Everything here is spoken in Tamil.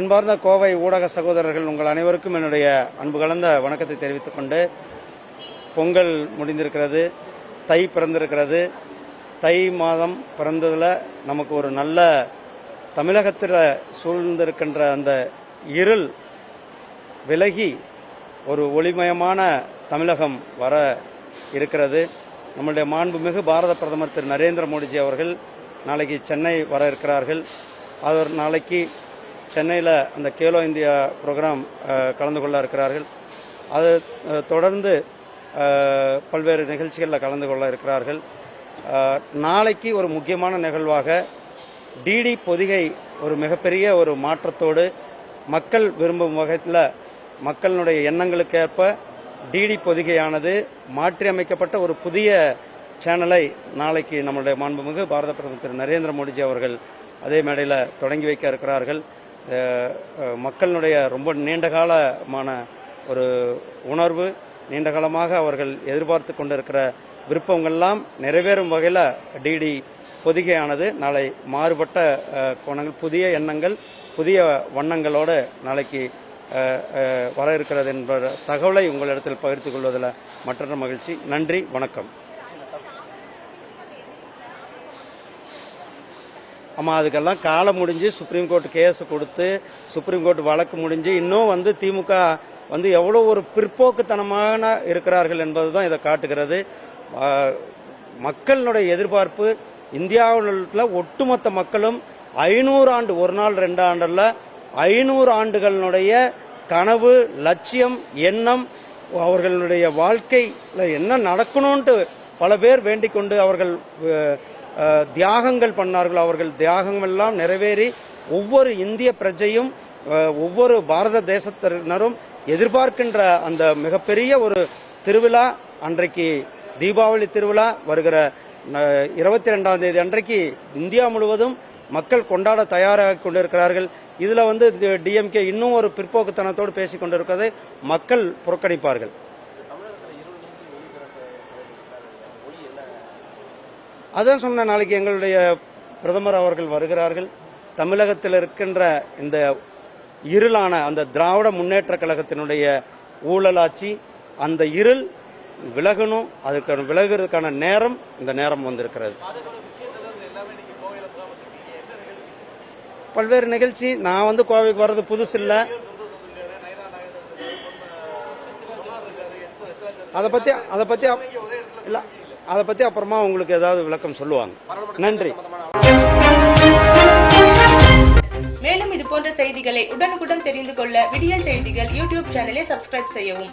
அன்பார்ந்த கோவை ஊடக சகோதரர்கள் உங்கள் அனைவருக்கும் என்னுடைய அன்பு கலந்த வணக்கத்தை தெரிவித்துக் கொண்டு பொங்கல் முடிந்திருக்கிறது தை பிறந்திருக்கிறது. தை மாதம் பிறந்ததில் நமக்கு ஒரு நல்ல தமிழகத்தில் சூழ்ந்திருக்கின்ற அந்த இருள் விலகி ஒரு ஒளிமயமான தமிழகம் வர இருக்கிறது. நம்முடைய மாண்புமிகு பாரத பிரதமர் திரு நரேந்திர மோடிஜி அவர்கள் நாளைக்கு சென்னை வர இருக்கிறார்கள். அவர் நாளைக்கு சென்னையில் அந்த கேலோ இந்தியா ப்ரோக்ராம் கலந்து கொள்ள இருக்கிறார்கள். அது தொடர்ந்து பல்வேறு நிகழ்ச்சிகளில் கலந்து கொள்ள இருக்கிறார்கள். நாளைக்கு ஒரு முக்கியமான நிகழ்வாக டிடி பொதிகை ஒரு மிகப்பெரிய ஒரு மாற்றத்தோடு மக்கள் விரும்பும் வகையில் மக்களுடைய எண்ணங்களுக்கேற்ப டிடி பொதிகையானது மாற்றியமைக்கப்பட்ட ஒரு புதிய சேனலை நாளைக்கு நம்முடைய மாண்புமிகு பாரத பிரதமர் திரு நரேந்திர மோடிஜி அவர்கள் அதே மேடையில் தொடங்கி வைக்க இருக்கிறார்கள். மக்களினுடைய ரொம்ப நீண்டகாலமான ஒரு உணர்வு நீண்டகாலமாக அவர்கள் எதிர்பார்த்து கொண்டிருக்கிற விருப்பங்கள்லாம் நிறைவேறும் வகையில் டிடி பொதிகையானது. நாளை மாறுபட்ட கோணங்கள் புதிய எண்ணங்கள் புதிய வண்ணங்களோடு நாளைக்கு வர இருக்கிறது என்ற தகவலை உங்களிடத்தில் பகிர்ந்து கொள்வதில் மற்றொரு மகிழ்ச்சி. நன்றி வணக்கம். ஆமாம் அதுக்கெல்லாம் காலம் முடிஞ்சு சுப்ரீம் கோர்ட் கேஸ் கொடுத்து சுப்ரீம் கோர்ட் வழக்கு முடிஞ்சு இன்னும் வந்து திமுக வந்து எவ்வளோ ஒரு பிற்போக்குத்தனமான இருக்கிறார்கள் என்பது தான் இதை காட்டுகிறது. மக்களினுடைய எதிர்பார்ப்பு இந்தியாவில் ஒட்டுமொத்த மக்களும் ஐநூறு ஆண்டு ஒரு நாள் ரெண்டு ஆண்டில் ஐநூறு ஆண்டுகளினுடைய கனவு லட்சியம் எண்ணம் அவர்களுடைய வாழ்க்கையில் என்ன நடக்கணும்ன்ட்டு பல பேர் வேண்டிக் கொண்டு அவர்கள் தியாகங்கள் பண்ணார்கள் அவர்கள் தியாகங்கள் எல்லாம் நிறைவேறி ஒவ்வொரு இந்திய பிரஜையும் ஒவ்வொரு பாரத தேசத்தினரும் எதிர்பார்க்கின்ற அந்த மிகப்பெரிய ஒரு திருவிழா அன்றைக்கு தீபாவளி திருவிழா வருகிற இருபத்தி ரெண்டாம் தேதி அன்றைக்கு இந்தியா முழுவதும் மக்கள் கொண்டாட தயாராக கொண்டிருக்கிறார்கள். இதில் வந்து டிஎம்கே இன்னும் ஒரு பிற்போக்குத்தனத்தோடு பேசிக் கொண்டிருப்பதை மக்கள் புறக்கணிப்பார்கள். அதான் சொன்ன நாளைக்கு எங்களுடைய பிரதமர் அவர்கள் வருகிறார்கள். தமிழகத்தில் இருக்கின்ற இந்த இருளான அந்த திராவிட முன்னேற்ற கழகத்தினுடைய ஊழலாட்சி அந்த இருள் விலகணும் அதுக்கான விலகிறதுக்கான நேரம் இந்த நேரம் வந்திருக்கிறது. பல்வேறு நிகழ்ச்சி நான் வந்து கோவைக்கு வர்றது புதுசு இல்லை. அதை பத்தி அதை பத்தி இல்லை. அதை பத்தி அப்புறமா உங்களுக்கு ஏதாவது விளக்கம் சொல்லுவாங்க. நன்றி. மேலும் இது போன்ற செய்திகளை உடனுக்குடன் தெரிந்து கொள்ள விடியல் செய்திகள் யூடியூப் சேனலை சப்ஸ்கிரைப் செய்யவும்.